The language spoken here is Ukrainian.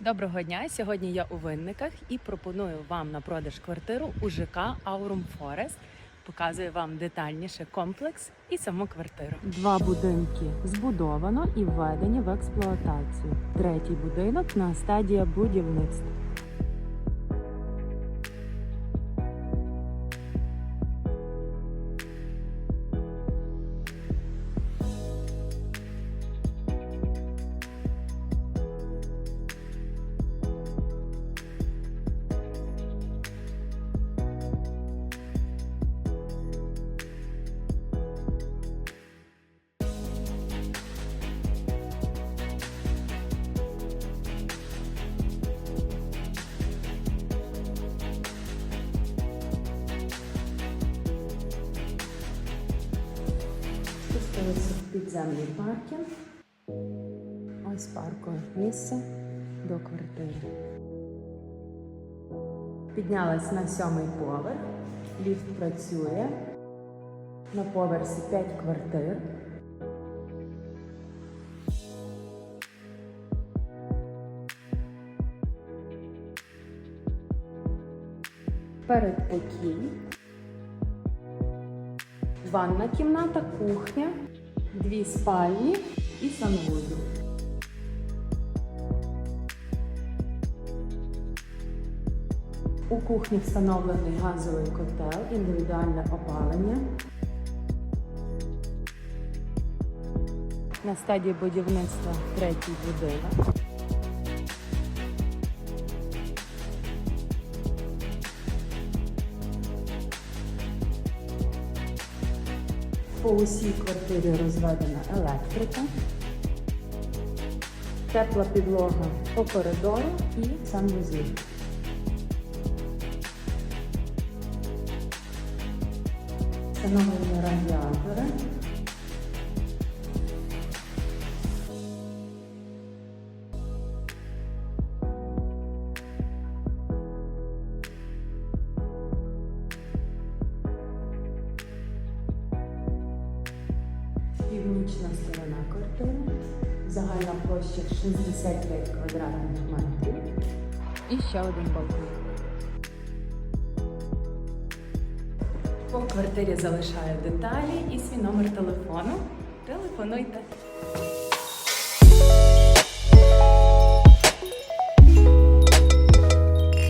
Доброго дня! Сьогодні я у винниках і пропоную вам на продаж квартиру у ЖК Аурум Форест. Показую вам детальніше комплекс і саму квартиру. Два будинки збудовано і введені в експлуатацію. Третій будинок на стадії будівництва. В підземний паркінг. Ось паркове місце до квартири. Піднялась на сьомий поверх. Ліфт працює. На поверсі 5 квартир. Передпокій. Ванна кімната, кухня, дві спальні і санвузол. У кухні встановлений газовий котел, індивідуальне опалення. На стадії будівництва третій будинок. По усій квартирі розведена електрика, тепла підлога по коридору і санвузол. Встановлені радіатори. Північна сторона квартири. Загальна площа 65 квадратних метрів. І ще один балкон. По квартирі залишаю деталі і свій номер телефону. Телефонуйте.